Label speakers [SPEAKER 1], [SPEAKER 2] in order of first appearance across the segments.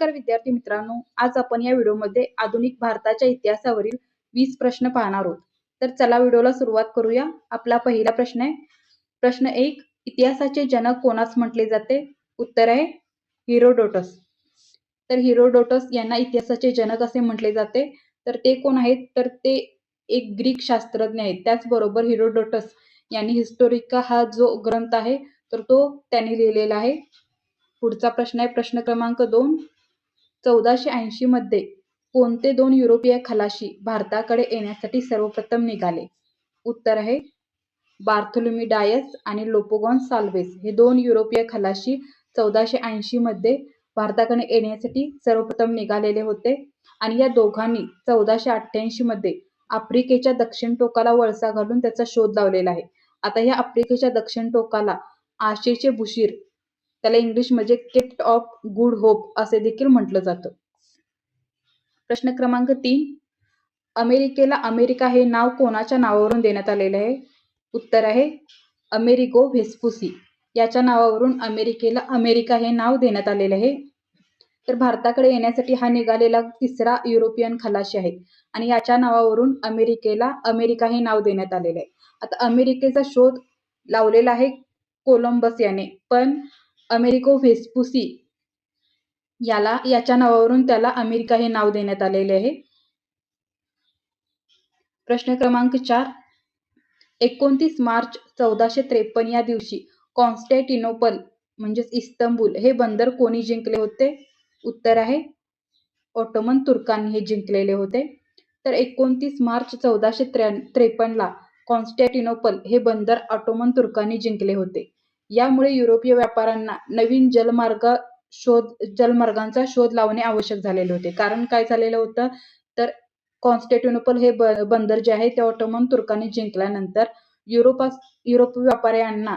[SPEAKER 1] नमस्कार विद्यार्थी मित्रांनो आज आपण या व्हिडिओमध्ये आधुनिक भारताच्या इतिहासावरील वीस प्रश्न पाहणार आहोत. तर चला व्हिडिओला सुरुवात करूया. आपला पहिला प्रश्न आहे. प्रश्न एक इतिहासाचे जनक कोणास म्हटले जाते? उत्तर आहे हिरोडोटस. तर हिरोडोटस यांना इतिहासाचे जनक असे म्हटले जाते. तर ते कोण आहेत? तर ते एक ग्रीक शास्त्रज्ञ आहेत. त्याचबरोबर हिरोडोटस यांनी हिस्टोरिका हा जो ग्रंथ आहे तर तो त्यांनी लिहिलेला आहे. पुढचा प्रश्न आहे प्रश्न क्रमांक दोन. चौदाशे ऐंशी मध्ये कोणते दोन युरोपीय खलाशी भारताकडे येण्यासाठी सर्वप्रथम निघाले? उत्तर आहे बार्थोलोमी डायस आणि लोपोगॉन साल्वेस. हे दोन युरोपीय खलाशी चौदाशे ऐंशी मध्ये भारताकडे येण्यासाठी सर्वप्रथम निघालेले होते आणि या दोघांनी चौदाशे अठ्ठ्याऐंशी मध्ये आफ्रिकेच्या दक्षिण टोकाला वळसा घालून त्याचा शोध लावलेला आहे. आता या आफ्रिकेच्या दक्षिण टोकाला आशेचे बुशीर त्याला इंग्लिश म्हणजे केप्ट ऑफ गुड होप असे देखील म्हटलं जातं. प्रश्न क्रमांक तीन. अमेरिकेला अमेरिका हे नाव कोणाच्या नावावरून देण्यात आलेले आहे? उत्तर आहे अमेरिगो व्हेस्पुसी. याच्या नावावरून अमेरिकेला अमेरिका हे नाव देण्यात आलेले आहे. तर भारताकडे येण्यासाठी हा निघालेला तिसरा युरोपियन खलाशी आहे. आणि याच्या नावावरून अमेरिकेला अमेरिका हे नाव देण्यात आलेलं आहे. आता अमेरिकेचा शोध लावलेला आहे कोलंबस याने. पण अमेरिको व्हेस्पुसी याला याच्या नावावरून त्याला अमेरिका हे नाव देण्यात आलेले आहे. प्रश्न क्रमांक चार. एकोणतीस मार्च चौदाशे त्रेपन्न या दिवशी कॉन्स्टॅटिनोपल म्हणजेच इस्तंबूल हे बंदर कोणी जिंकले होते? उत्तर आहे ऑटोमन तुर्कांनी हे जिंकलेले होते. तर एकोणतीस मार्च चौदाशे त्रेपन्नला कॉन्स्टॅटिनोपल हे बंदर ऑटोमन तुर्कांनी जिंकले होते. यामुळे युरोपीय व्यापाऱ्यांना नवीन जलमार्ग शोध जलमार्गांचा शोध लावणे आवश्यक झालेले होते. कारण काय झालेलं होतं? तर कॉन्स्टेट्युनोपल हे बंदर जे आहे ते ऑटोमन तुर्कांनी जिंकल्यानंतर युरोप युरोपीय व्यापाऱ्यांना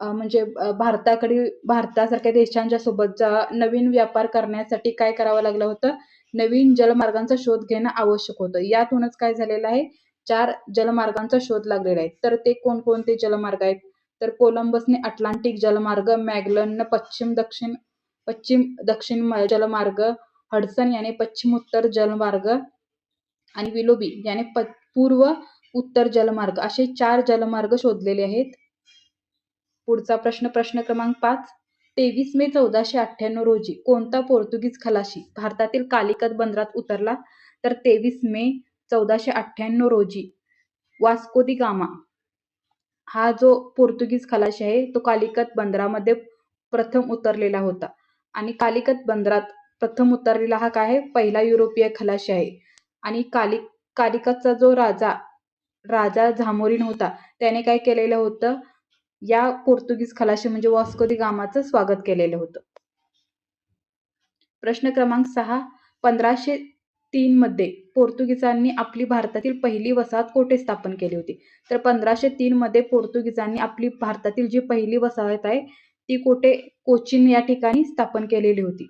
[SPEAKER 1] म्हणजे भारताकडे भारतासारख्या देशांच्या सोबतचा नवीन व्यापार करण्यासाठी काय करावं लागलं होतं? नवीन जलमार्गांचा शोध घेणं आवश्यक होतं. यातूनच काय झालेलं आहे? चार जलमार्गांचा शोध लागलेला आहे. तर ते कोणकोणते जलमार्ग आहेत? तर कोलंबसने अटलांटिक जलमार्ग मॅगलननं पश्चिम दक्षिण पश्चिम दक्षिण जलमार्ग हडसन याने पश्चिम उत्तर जलमार्ग आणि विलोबी याने पूर्व उत्तर जलमार्ग असे चार जलमार्ग शोधलेले आहेत. पुढचा प्रश्न प्रश्न क्रमांक पाच. तेवीस मे चौदाशे अठ्ठ्याण्णव रोजी कोणता पोर्तुगीज खलाशी भारतातील कालिकत बंदरात उतरला? तर तेवीस मे चौदाशे अठ्ठ्याण्णव रोजी वास्को गामा हा जो पोर्तुगीज खलाशी आहे तो कालिकत बंदरामध्ये प्रथम उतरलेला होता. आणि कालिकत बंदरात प्रथम उतरलेला हा काय आहे? पहिला युरोपीय खलाशी आहे. आणि कालिक कालिकतचा जो राजा राजा झामोरीन होता त्याने काय केलेलं होतं? या पोर्तुगीज खलाशी म्हणजे वॉस्को दी गामाचं स्वागत केलेलं होतं. प्रश्न क्रमांक सहा पंधराशे तीन मध्ये पोर्तुगीजांनी आपली भारतातील पहिली वसाहत कोठे स्थापन केली होती? तर पंधराशे तीन मध्ये पोर्तुगीजांनी आपली भारतातील जी पहिली वसाहत आहे ती कोठे? कोचीन या ठिकाणी स्थापन केलेली होती.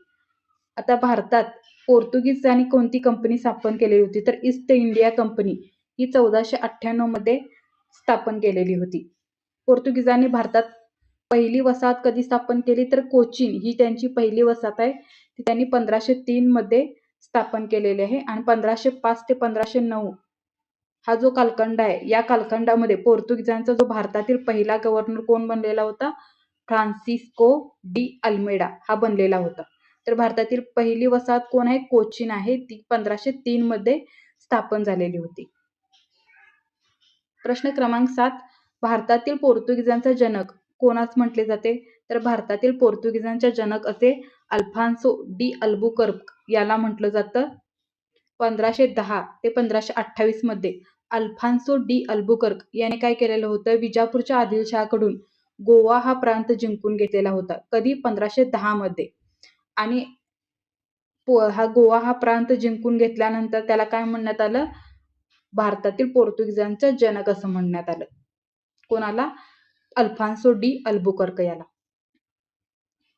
[SPEAKER 1] आता भारतात पोर्तुगीजांनी कोणती कंपनी स्थापन केलेली होती? तर ईस्ट इंडिया कंपनी ही चौदाशे अठ्ठ्याण्णवमध्ये स्थापन केलेली होती. पोर्तुगीजांनी भारतात पहिली वसाहत कधी स्थापन केली? तर कोचीन ही त्यांची पहिली वसाहत आहे ती त्यांनी पंधराशे तीन मध्ये स्थापन केलेले आहे. आणि पंधराशे पाच ते पंधराशे नऊ हा जो कालखंड आहे या कालखंडामध्ये पोर्तुगीजांचा जो भारतातील पहिला गव्हर्नर कोण बनलेला होता? फ्रान्सिस्को डी अल्मेडा हा बनलेला होता. तर भारतातील पहिली वसाहत कोण आहे? कोचीन आहे. ती पंधराशे तीन मध्ये स्थापन झालेली होती. प्रश्न क्रमांक सात. भारतातील पोर्तुगीजांचा जनक कोणास म्हटले जाते? तर भारतातील पोर्तुगीजांच्या जनक असे अल्फान्सो डी अल्बुकर्क याला म्हटलं जातं पंधराशे दहा ते पंधराशे अठ्ठावीसमध्ये. अल्फान्सो डी अल्बुकर्क याने काय केलेलं होतं? विजापूरच्या आदिलशहाकडून गोवा हा प्रांत जिंकून घेतलेला होता. कधी? पंधराशे दहा मध्ये. आणि हा गोवा हा प्रांत जिंकून घेतल्यानंतर त्याला काय म्हणण्यात आलं? भारतातील पोर्तुगीजांचा जनक असं म्हणण्यात आलं. कोणाला? अल्फान्सो डी अल्बुकर्क याला.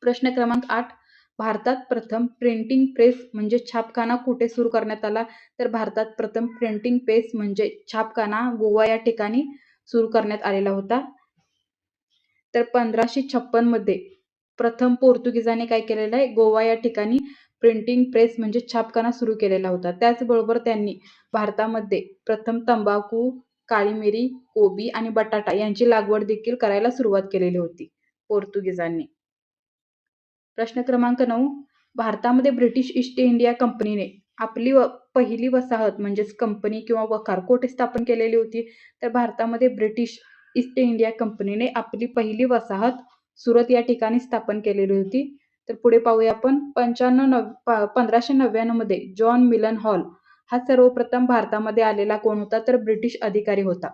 [SPEAKER 1] प्रश्न क्रमांक आठ. भारतात प्रथम प्रिंटिंग प्रेस म्हणजे छापखाना कुठे सुरू करण्यात आला? तर भारतात प्रथम प्रिंटिंग प्रेस म्हणजे छापखाना गोवा या ठिकाणी सुरू करण्यात आलेला होता. तर पंधराशे छप्पनमध्ये प्रथम पोर्तुगीजाने काय केलेलं आहे? गोवा या ठिकाणी प्रिंटिंग प्रेस म्हणजे छापखाना सुरू केलेला होता. त्याचबरोबर त्यांनी भारतामध्ये प्रथम तंबाखू काळी मिरी कोबी आणि बटाटा यांची लागवड देखील करायला सुरुवात केलेली होती पोर्तुगीजांनी. प्रश्न क्रमांक नऊ. भारतामध्ये ब्रिटिश ईस्ट इंडिया कंपनीने आपली व पहिली वसाहत म्हणजेच कंपनी किंवा वखार कोठे स्थापन केलेली होती? तर भारतामध्ये ब्रिटिश ईस्ट इंडिया कंपनीने आपली पहिली वसाहत सुरत या ठिकाणी स्थापन केलेली होती. तर पुढे पाहूया आपण. पंच्याण्णव नव पंधराशे नव्याण्णवमध्ये जॉन मिलन हॉल हा सर्वप्रथम भारतामध्ये आलेला कोण होता? तर ब्रिटिश अधिकारी होता.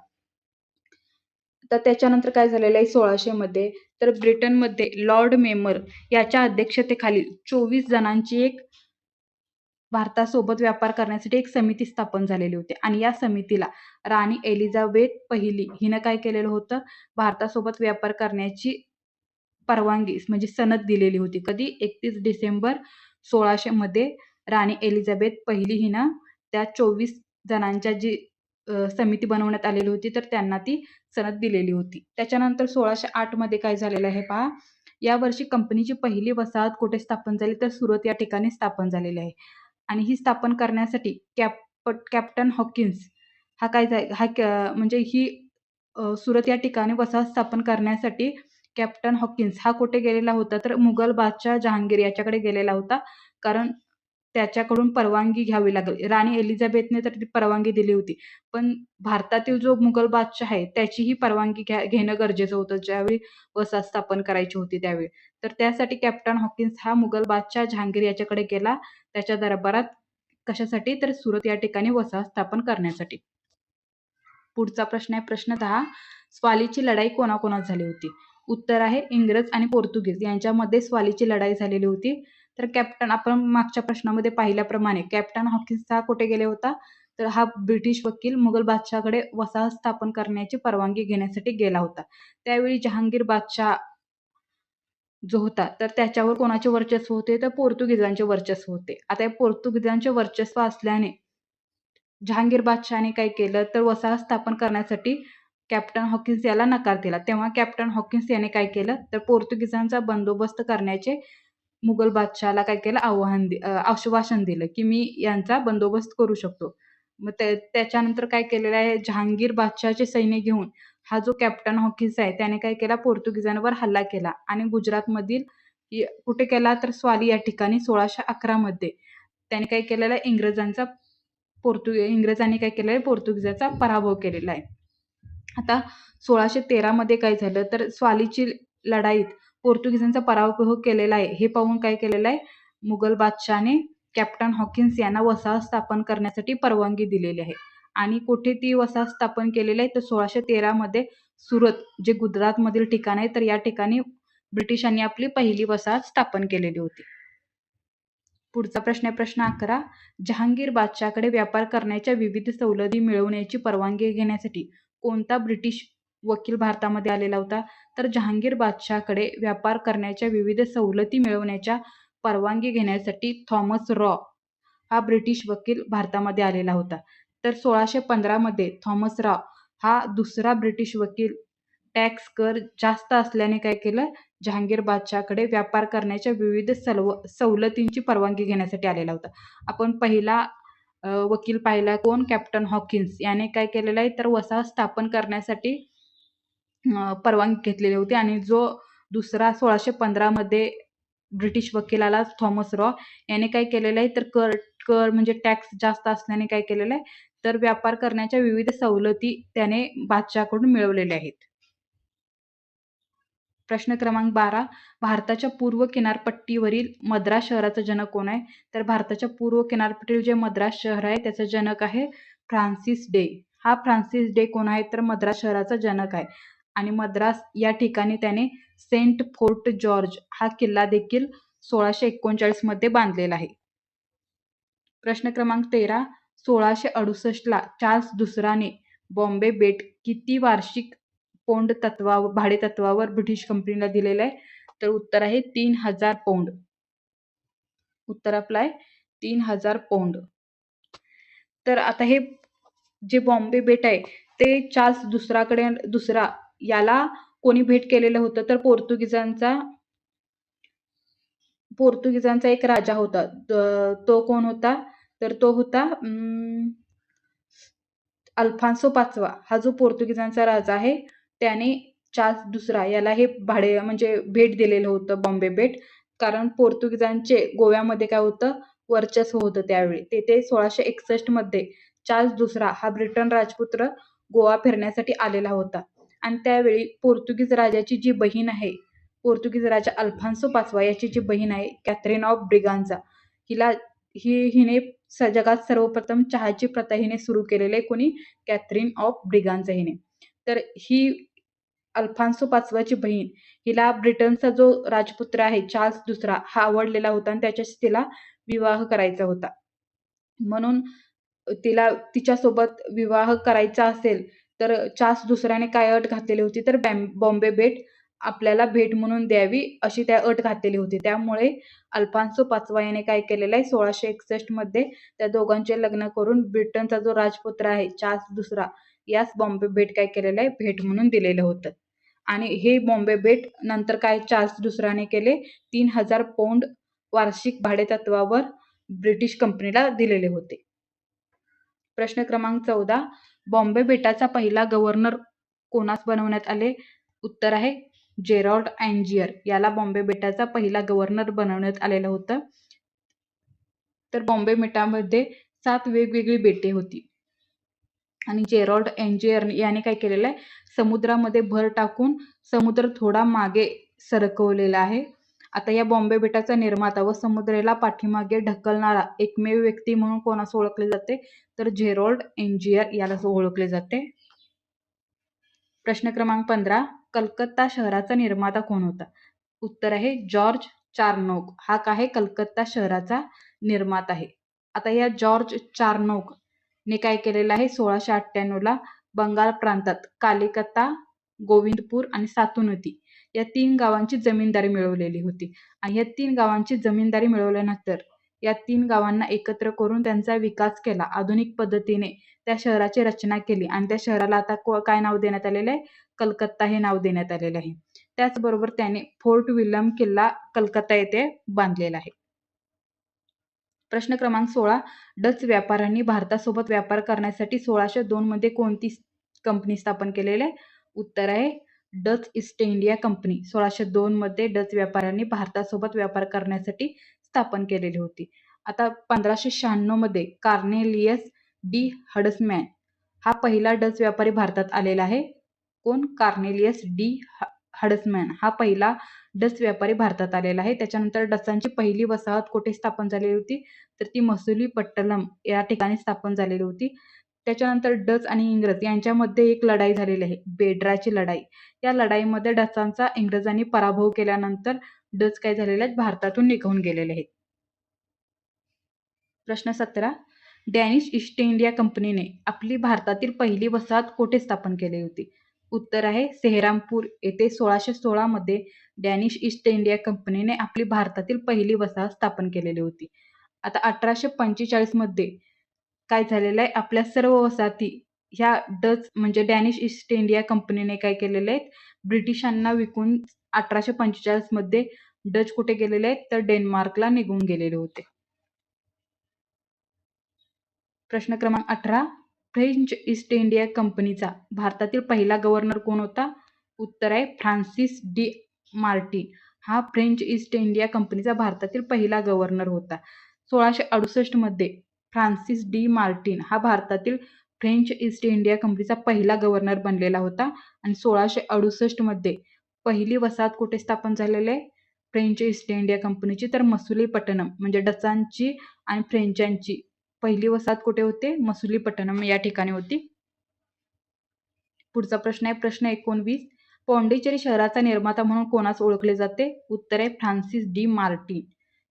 [SPEAKER 1] तर त्याच्यानंतर काय झालेलं आहे सोळाशे मध्ये तर ब्रिटनमध्ये लॉर्ड मेमर याच्या अध्यक्षतेखाली चोवीस जणांची एक भारतासोबत व्यापार करण्यासाठी एक समिती स्थापन झालेली होती. आणि या समितीला राणी एलिझाबेथ पहिली हिनं काय केलेलं होतं? भारतासोबत व्यापार करण्याची परवानगी म्हणजे सनद दिलेली होती. कधी? एकतीस डिसेंबर सोळाशे मध्ये राणी एलिझाबेथ पहिली हिनं त्या चोवीस जणांच्या जी समिती बनवण्यात आलेली होती तर त्यांना ती सनद दिलेली होती. त्याच्यानंतर सोळाशे आठमध्ये काय झालेलं आहे पहा या वर्षी कंपनीची पहिली वसाहत कुठे स्थापन झाली तर सुरत या ठिकाणी स्थापन झालेली आहे. आणि ही स्थापन करण्यासाठी कॅप कॅप्टन हॉकिन्स हा काय हा म्हणजे ही सुरत या ठिकाणी वसाहत स्थापन करण्यासाठी कॅप्टन हॉकिन्स हा कुठे गेलेला होता तर मुघल बादशाह जहांगीर याच्याकडे गेलेला होता. कारण त्याच्याकडून परवानगी घ्यावी लागेल. राणी एलिझाबेथने तर ती परवानगी दिली होती. पण भारतातील जो मुघल बादशाह आहे त्याचीही परवानगी घ्या घेणं गरजेचं होतं. ज्यावेळी वसाहत स्थापन करायची होती त्यावेळी. तर त्यासाठी कॅप्टन हॉकिन्स हा मुघल बादशाह जहांगीर याच्याकडे गेला. त्याच्या दरबारात कशासाठी? तर सुरत या ठिकाणी वसाहत स्थापन करण्यासाठी. पुढचा प्रश्न आहे प्रश्न दहा. स्वालीची लढाई कोणाकोणात झाली होती? उत्तर आहे इंग्रज आणि पोर्तुगीज यांच्यामध्ये स्वालीची लढाई झालेली होती. तर कॅप्टन आपण मागच्या प्रश्नामध्ये पाहिल्याप्रमाणे कॅप्टन हॉकिन्स हा कुठे गेले होता? तर हा ब्रिटिश वकील मुघल बादशाहकडे वसाहत स्थापन करण्याची परवानगी घेण्यासाठी गेला होता. त्यावेळी जहांगीर बादशाह जो होता तर त्याच्यावर कोणाचे वर्चस्व होते? तर पोर्तुगीजांचे वर्चस्व होते. आता या पोर्तुगीजांचे वर्चस्व असल्याने जहांगीर बादशहाने काय केलं? तर वसाहत स्थापन करण्यासाठी कॅप्टन हॉकिन्स याला नकार दिला. तेव्हा कॅप्टन हॉकिन्स याने काय केलं? तर पोर्तुगीजांचा बंदोबस्त करण्याचे मुघल बादशहाला काय केलं? आव्हान आश्वासन दिलं की मी यांचा बंदोबस्त करू शकतो. मग त्याच्यानंतर काय केलेलं आहे? जहांगीर बादशहाचे सैन्य घेऊन हा जो कॅप्टन हॉकिन्स आहे त्याने काय केला? पोर्तुगीजांवर हल्ला केला आणि गुजरातमधील कुठे केला तर स्वाली या ठिकाणी सोळाशे अकरामध्ये त्याने काय केलेलं? आहे इंग्रजांचा पोर्तुगी इंग्रजांनी काय केलेलं? आहे पोर्तुगीजाचा पराभव केलेला आहे. आता सोळाशे तेरामध्ये काय झालं? तर स्वालीची लढाईत पोर्तुगीजांचा पराभव केलेला आहे. हे पाहून काय केलेलं आहे? मुघल बादशहाने कॅप्टन हॉकिन्स यांना वसाहत स्थापन करण्यासाठी परवानगी दिलेली आहे. आणि कुठे ती वसाहत स्थापन केलेली आहे? तर सोळाशे तेरामध्ये सुरत जे गुजरातमधील ठिकाण आहे तर या ठिकाणी ब्रिटिशांनी आपली पहिली वसाहत स्थापन केलेली होती. पुढचा प्रश्न आहे प्रश्न अकरा. जहांगीर बादशाहकडे व्यापार करण्याच्या विविध सवलती मिळवण्याची परवानगी घेण्यासाठी कोणता ब्रिटिश वकील भारतामध्ये आलेला होता. तर जहांगीर बादशाहकडे व्यापार करण्याच्या विविध सवलती मिळवण्याच्या परवानगी घेण्यासाठी थॉमस रॉ हा ब्रिटिश वकील भारतामध्ये आलेला होता. तर सोळाशे पंधरामध्ये थॉमस रॉ हा दुसरा ब्रिटिश वकील टॅक्स कर जास्त असल्याने काय केलं? जहांगीर बादशाहकडे व्यापार करण्याच्या विविध सलव सवलतींची परवानगी घेण्यासाठी आलेला होता. आपण पहिला वकील पाहिला कोण? Captain Hawkins. याने काय केलेलं आहे? तर वसाहत स्थापन करण्यासाठी परवानगी घेतलेली होती आणि जो दुसरा सोळाशे पंधरामध्ये ब्रिटिश वकिलाला थॉमस रॉ याने काय केलेलं आहे तर कर कर म्हणजे टॅक्स जास्त असल्याने काय केलेलं आहे तर व्यापार करण्याच्या विविध सवलती त्याने बादशाहकडून मिळवलेल्या आहेत. प्रश्न क्रमांक बारा भारताच्या पूर्व किनारपट्टीवरील मद्रास शहराचा जनक कोण आहे? तर भारताच्या पूर्व किनारपट्टीवर जे मद्रास शहर आहे त्याचा जनक आहे फ्रान्सिस डे. हा फ्रान्सिस डे कोण आहे? तर मद्रास शहराचा जनक आहे. आणि मद्रास या ठिकाणी त्याने सेंट फोर्ट जॉर्ज हा किल्ला देखील सोळाशे एकोणचाळीसमध्ये बांधलेला आहे. प्रश्न क्रमांक तेरा सोळाशे अडुसष्टला चार्ल्स दुसराने बॉम्बे बेट किती वार्षिक पौंड तत्वा भाडे तत्वावर ब्रिटिश कंपनीला दिलेलं आहे? तर उत्तर आहे तीन हजार पौंड. उत्तर आपलं आहे तीन हजार पौंड. तर आता हे जे बॉम्बे बेट आहे ते चार्ल्स दुसराकडे दुसरा याला कोणी भेट केलेलं होतं तर पोर्तुगीजांचा पोर्तुगीजांचा एक राजा होता. तो कोण होता? तर तो होता अल्फान्सो पाचवा. हा जो पोर्तुगीजांचा राजा आहे त्याने चार्ल्स दुसरा याला हे भाडे म्हणजे भेट दिलेलं होतं बॉम्बे भेट. कारण पोर्तुगीजांचे गोव्यामध्ये काय होतं? वर्चस्व होतं त्यावेळी. तेथे सोळाशे एकसष्टमध्ये चार्ल्स दुसरा हा ब्रिटन राजपुत्र गोवा फिरण्यासाठी आलेला होता. आणि त्यावेळी पोर्तुगीज राजाची जी बहीण आहे पोर्तुगीज राजा अल्फान्सो पाचवा याची जी बहीण आहे कॅथरीन ऑफ ब्रिगांझा हिला ही हिने जगात सर्वप्रथम चहाची प्रथा हिने सुरू केलेली आहे कोणी? कॅथरीन ऑफ ब्रिगांझा हिने. तर ही अल्फान्सो पाचवाची बहीण हिला ब्रिटनचा जो राजपुत्र आहे चार्ल्स दुसरा हा आवडलेला होता आणि त्याच्याशी तिला विवाह करायचा होता. म्हणून तिला तिच्यासोबत विवाह करायचा असेल तर चास दुसऱ्याने काय अट घातलेली होती तर बॉम्बे बेट आपल्याला भेट म्हणून द्यावी अशी त्या अट घातलेली होती. त्यामुळे अल्फान्सो पाचवा याने काय केलेलं आहे सोळाशे एकसष्टमध्ये त्या दोघांचे लग्न करून ब्रिटनचा जो राजपुत्र आहे चार्ल्स दुसरा यास बॉम्बे भेट काय केलेलं आहे भेट म्हणून दिलेलं होतं. आणि हे बॉम्बे भेट नंतर काय चार्ल्स दुसऱ्याने केले तीन हजार पौंड वार्षिक भाडेतत्वावर ब्रिटिश कंपनीला दिलेले होते. प्रश्न क्रमांक चौदा बॉम्बे बेटाचा पहिला गव्हर्नर कोणास बनवण्यात आले? उत्तर आहे जेरॉल्ड अँजियर याला बॉम्बे बेटाचा पहिला गव्हर्नर बनवण्यात आलेलं होतं. तर बॉम्बे बेटामध्ये सात वेगवेगळी बेटे होती. आणि जेरॉल्ड एंजियर याने काय केलेलं आहे? समुद्रामध्ये भर टाकून समुद्र थोडा मागे सरकवलेला आहे. आता या बॉम्बे बेटाचा निर्माता व समुद्राला पाठीमागे ढकलणारा एकमेव व्यक्ती म्हणून कोणास ओळखले जाते? तर झेरोल्ड एंजियर याला ओळखले जाते. प्रश्न क्रमांक पंधरा कलकत्ता शहराचा निर्माता कोण होता? उत्तर आहे जॉर्ज चार्नोक. हा काय कलकत्ता शहराचा निर्माता आहे. आता या जॉर्ज चार्नोक ने काय केलेलं आहे? सोळाशे अठ्ठ्याण्णवला बंगाल प्रांतात कालिकत्ता गोविंदपूर आणि सातुनती या तीन गावांची जमीनदारी मिळवलेली होती. आणि या तीन गावांची जमीनदारी मिळवल्यानंतर या तीन गावांना एकत्र करून त्यांचा विकास केला. आधुनिक पद्धतीने त्या शहराची रचना केली. आणि त्या शहराला आता काय नाव देण्यात आलेलं आहे? कलकत्ता हे नाव देण्यात आलेलं आहे. त्याचबरोबर त्याने फोर्ट विल्यम किल्ला कलकत्ता येथे बांधलेला आहे. प्रश्न क्रमांक सोळा डच व्यापाऱ्यांनी भारतासोबत व्यापार करण्यासाठी सोळाशे दोन मध्ये कोणती कंपनी स्थापन केलेली आहे? उत्तर आहे डच ईस्ट इंडिया कंपनी सोळाशे दोन मध्ये डच व्यापाऱ्यांनी भारतासोबत व्यापार करण्यासाठी स्थापन केलेली होती. आता पंधराशे शहाण्णवमध्ये कार्नेलियस डी हडसमॅन हा पहिला डच व्यापारी भारतात आलेला आहे. कोण? कार्नेलियस डी हडसमॅन हा पहिला डच व्यापारी भारतात आलेला आहे. त्याच्यानंतर डचांची पहिली वसाहत कुठे स्थापन झालेली होती? तर ती मसुली पट्टलम या ठिकाणी स्थापन झालेली होती. त्याच्यानंतर डच आणि इंग्रज यांच्यामध्ये एक लढाई झालेली आहे. बेड्राची लढाई. या लढाईमध्ये डचांचा इंग्रजांनी पराभव केल्यानंतर डच काय झालेले आहेत? भारतातून निघून गेलेले आहेत. प्रश्न सतरा. डॅनिश ईस्ट इंडिया कंपनीने आपली भारतातील पहिली वसाहत कोठे स्थापन केली होती? उत्तर आहे सेहरामपूर. येथे सोळाशे सोळा मध्ये डॅनिश ईस्ट इंडिया कंपनीने आपली भारतातील पहिली वसाहत स्थापन केलेली होती. आता अठराशे पंचेचाळीसमध्ये काय झालेलं आहे? आपल्या सर्व वसाहती ह्या डच म्हणजे डॅनिश ईस्ट इंडिया कंपनीने काय केलेले आहेत ब्रिटिशांना विकून अठराशे पंचेचाळीसमध्ये डच कुठे गेलेले आहेत? तर डेन्मार्कला निघून गेलेले होते. प्रश्न क्रमांक अठरा. फ्रेंच ईस्ट इंडिया कंपनीचा भारतातील पहिला गव्हर्नर कोण होता? उत्तर आहे फ्रान्सिस डी मार्टिन. हा फ्रेंच ईस्ट इंडिया कंपनीचा भारतातील पहिला गव्हर्नर होता. सोळाशे अडुसष्टमध्ये फ्रान्सिस डी मार्टिन हा भारतातील फ्रेंच ईस्ट इंडिया कंपनीचा पहिला गव्हर्नर बनलेला होता आणि सोळाशे अडुसष्टमध्ये पहिली वसाहत कुठे स्थापन झालेली आहे? फ्रेंच ईस्ट इंडिया कंपनीची. तर मसुलीपट्टणम म्हणजे डचांची आणि फ्रेंचांची. पहिली वसाहत कुठे होते? मसुलीपट्टणम या ठिकाणी होती. पुढचा प्रश्न आहे प्रश्न एकोणवीस. पॉंडिचेरी शहराचा निर्माता म्हणून कोणास ओळखले जाते? उत्तर आहे फ्रान्सिस डी मार्टिन.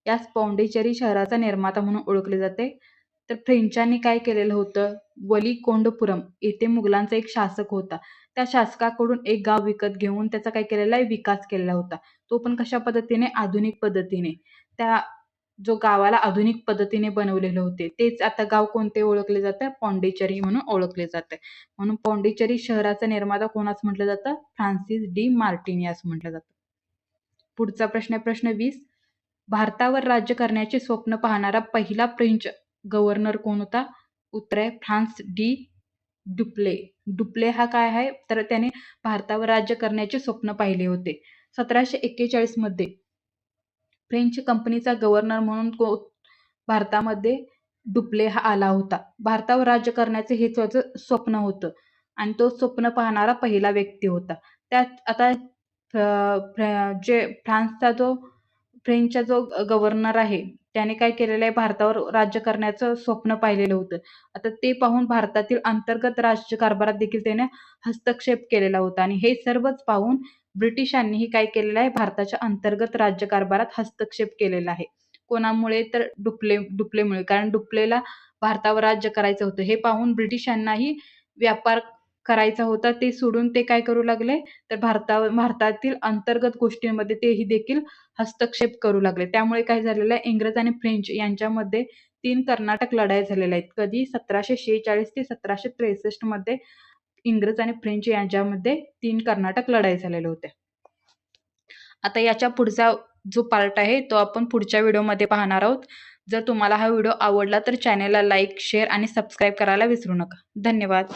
[SPEAKER 1] यास पॉंडिचेरी शहराचा निर्माता म्हणून ओळखले जाते. तर फ्रेंचांनी काय केलेलं होतं? वलीकोंडपुरम येथे मुघलांचा एक शासक होता. त्या शासकाकडून एक गाव विकत घेऊन त्याचा काय केलेला आहे? विकास केलेला होता. तो पण कशा पद्धतीने? आधुनिक पद्धतीने. त्या जो गावाला आधुनिक पद्धतीने बनवलेले होते. तेच आता गाव कोणते ओळखले जाते? पॉंडिचेरी म्हणून ओळखले जाते. म्हणून पॉंडिचेरी शहराचा निर्माता कोणास म्हटलं जातं? फ्रान्सिस डी मार्टिन यास म्हटलं जातं. पुढचा प्रश्न आहे प्रश्न वीस. भारतावर राज्य करण्याचे स्वप्न पाहणारा पहिला फ्रेंच गव्हर्नर कोण होता? उत्तर आहे फ्रान्स डी डुप्ले. डुप्ले हा काय आहे? तर त्याने भारतावर राज्य करण्याचे स्वप्न पाहिले होते. सतराशे एक्केचाळीसमध्ये फ्रेंच कंपनीचा गव्हर्नर म्हणून को भारतामध्ये डुप्ले हा आला होता. भारतावर राज्य करण्याचे हे त्याचं स्वप्न होतं आणि तो स्वप्न पाहणारा पहिला व्यक्ती होता. त्यात आता जे फ्रान्सचा जो फ्रेंचचा जो गव्हर्नर आहे त्याने काय केलेलं आहे? भारतावर राज्य करण्याचं स्वप्न पाहिलेलं होतं. आता ते पाहून भारतातील अंतर्गत राज्यकारभारात देखील त्याने हस्तक्षेप केलेला होता. आणि हे सर्वच पाहून ब्रिटिशांनीही काय केलेलं आहे? भारताच्या अंतर्गत राज्यकारभारात हस्तक्षेप केलेला आहे. कोणामुळे तर डुप्ले डुप्लेमुळे. कारण डुप्लेला भारतावर राज्य करायचं होतं. हे पाहून ब्रिटिशांनाही व्यापार करायचा होता ते सोडून ते काय करू लागले? तर भारता भारतातील अंतर्गत गोष्टींमध्ये तेही देखील हस्तक्षेप करू लागले. त्यामुळे काय झालेलं आहे इंग्रज आणि फ्रेंच यांच्यामध्ये तीन कर्नाटक लढाई झालेल्या आहेत. कधी सतराशे शेहेचाळीस ते सतराशे त्रेसष्टमध्ये इंग्रज आणि फ्रेंच यांच्यामध्ये तीन कर्नाटक लढाई झालेल्या होत्या. आता याच्या पुढचा जो पार्ट आहे तो आपण पुढच्या व्हिडिओमध्ये पाहणार आहोत. जर तुम्हाला हा व्हिडिओ आवडला तर चॅनेलला लाईक शेअर आणि सबस्क्राईब करायला विसरू नका. धन्यवाद.